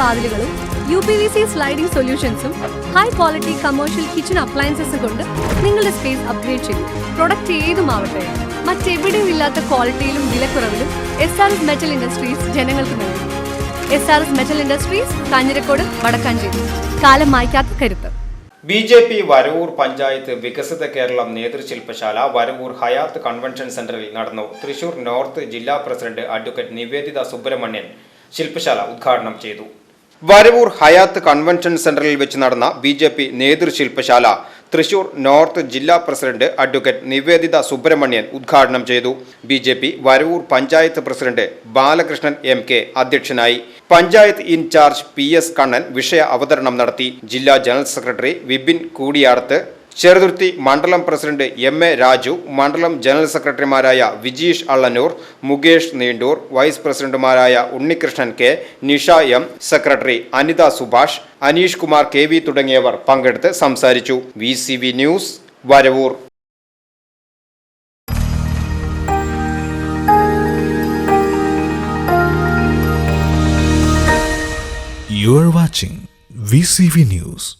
വാതിലുകളും U P V C sliding സൊല്യൂഷൻസും high quality commercial kitchen അപ്ലയൻസസും കൊണ്ട് നിങ്ങളുടെ സ്പേസ് അപ്ഗ്രേഡ് ചെയ്യും പ്രൊഡക്റ്റ് ഏതുമാവട്ടെ മറ്റെവിടെയും ഇല്ലാത്ത ക്വാളിറ്റിയിലും വിലക്കുറവിലും S R S metal industries ജനങ്ങൾക്ക് നൽകും. S R S metal industries Kanjirakode Vadakkanchery. കാലം മായ്ക്കാത്ത കരുത്ത്. B J P Varavoor panchayat വികസിത കേരളം നേതൃശില്പശാല വരവൂർ ഹയാത്ത് കൺവെൻഷൻ സെന്ററിൽ നടന്നു. തൃശൂർ നോർത്ത് ജില്ലാ പ്രസിഡന്റ് അഡ്വക്കേറ്റ് നിവേദിത സുബ്രഹ്മണ്യൻ ശില്പശാല ഉദ്ഘാടനം ചെയ്തു. വരവൂർ ഹയാത്ത് കൺവെൻഷൻ സെന്ററിൽ വെച്ച് നടന്ന ബി ജെ പി നേതൃശില്പശാല തൃശൂർ നോർത്ത് ജില്ലാ പ്രസിഡന്റ് അഡ്വക്കേറ്റ് നിവേദിത സുബ്രഹ്മണ്യൻ ഉദ്ഘാടനം ചെയ്തു. B J P Varavoor panchayat president Balakrishnan M K അധ്യക്ഷനായി. Panchayat in charge P S Kannan വിഷയ അവതരണം നടത്തി. ജില്ലാ ജനറൽ സെക്രട്ടറി വിപിൻ കൂടിയാടത്ത് ചെറുതുരുത്തി മണ്ഡലം പ്രസിഡന്റ് എം എ രാജു മണ്ഡലം ജനറൽ സെക്രട്ടറിമാരായ വിജീഷ് അള്ളനൂർ മുകേഷ് നീണ്ടൂർ വൈസ് പ്രസിഡന്റുമാരായ Unnikrishnan K Nisha M secretary Anitha Subhash Aneesh Kumar K V തുടങ്ങിയവർ പങ്കെടുത്ത് സംസാരിച്ചു V news Varavoor You are watching VCV News.